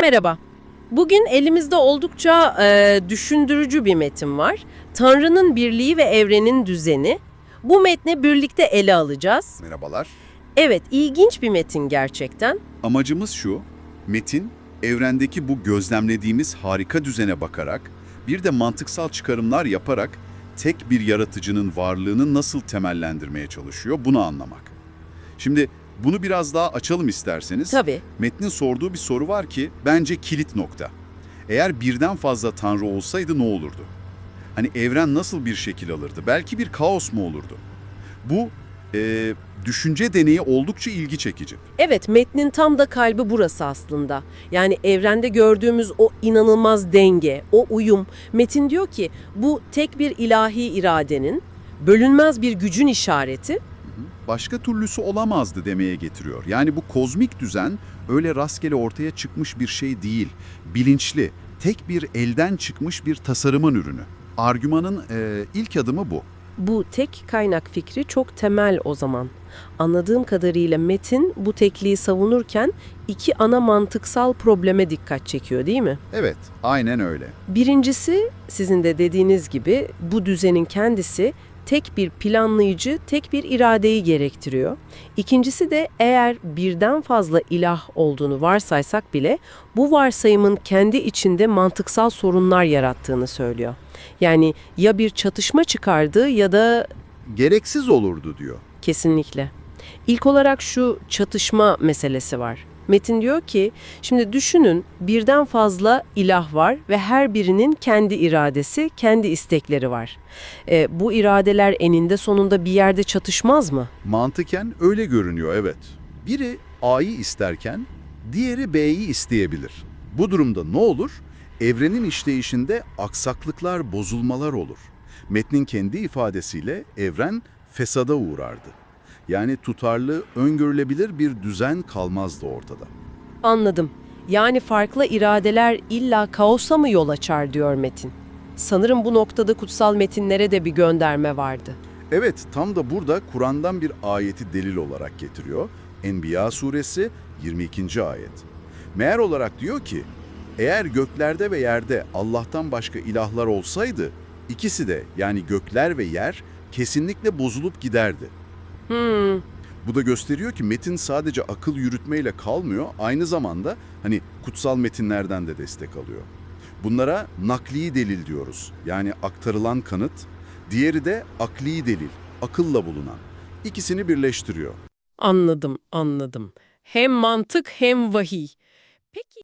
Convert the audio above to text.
Merhaba. Bugün elimizde oldukça e, düşündürücü bir metin var. Tanrı'nın birliği ve evrenin düzeni. Bu metni birlikte ele alacağız. Merhabalar. Evet, ilginç bir metin gerçekten. Amacımız şu, metin, evrendeki bu gözlemlediğimiz harika düzene bakarak, bir de mantıksal çıkarımlar yaparak tek bir yaratıcının varlığını nasıl temellendirmeye çalışıyor bunu anlamak. Şimdi bunu biraz daha açalım isterseniz. Tabii. Metnin sorduğu bir soru var ki bence kilit nokta. Eğer birden fazla tanrı olsaydı ne olurdu? Hani evren nasıl bir şekil alırdı? Belki bir kaos mu olurdu? Bu e, düşünce deneyi oldukça ilgi çekici. Evet, metnin tam da kalbi burası aslında. Yani evrende gördüğümüz o inanılmaz denge, o uyum. Metin diyor ki bu tek bir ilahi iradenin, bölünmez bir gücün işareti Başka türlüsü olamazdı demeye getiriyor. Yani bu kozmik düzen öyle rastgele ortaya çıkmış bir şey değil. Bilinçli, tek bir elden çıkmış bir tasarımın ürünü. Argümanın e, ilk adımı bu. Bu tek kaynak fikri çok temel o zaman. Anladığım kadarıyla Metin bu tekliği savunurken iki ana mantıksal probleme dikkat çekiyor değil mi? Evet, aynen öyle. Birincisi sizin de dediğiniz gibi bu düzenin kendisi tek bir planlayıcı, tek bir iradeyi gerektiriyor. İkincisi de eğer birden fazla ilah olduğunu varsaysak bile bu varsayımın kendi içinde mantıksal sorunlar yarattığını söylüyor. Yani ya bir çatışma çıkardı ya da Gereksiz olurdu diyor. Kesinlikle. İlk olarak şu çatışma meselesi var. Metin diyor ki, şimdi düşünün birden fazla ilah var ve her birinin kendi iradesi, kendi istekleri var. E, bu iradeler eninde sonunda bir yerde çatışmaz mı? Mantıken öyle görünüyor evet. Biri A'yı isterken diğeri B'yi isteyebilir. Bu durumda ne olur? Evrenin işleyişinde aksaklıklar, bozulmalar olur. Metnin kendi ifadesiyle evren fesada uğrardı. Yani tutarlı, öngörülebilir bir düzen kalmazdı ortada. Anladım. Yani farklı iradeler illa kaosa mı yol açar diyor Metin. Sanırım bu noktada kutsal metinlere de bir gönderme vardı. Evet, tam da burada Kur'an'dan bir ayeti delil olarak getiriyor. Enbiya suresi 22. ayet. Meğer olarak diyor ki, eğer göklerde ve yerde Allah'tan başka ilahlar olsaydı, ikisi de yani gökler ve yer kesinlikle bozulup giderdi. Hmm, Bu da gösteriyor ki metin sadece akıl yürütmeyle kalmıyor, aynı zamanda hani kutsal metinlerden de destek alıyor. Bunlara nakli delil diyoruz. Yani aktarılan kanıt. Diğeri de akli delil, akılla bulunan. İkisini birleştiriyor. anladım, anladım. Hem mantık hem vahiy. Peki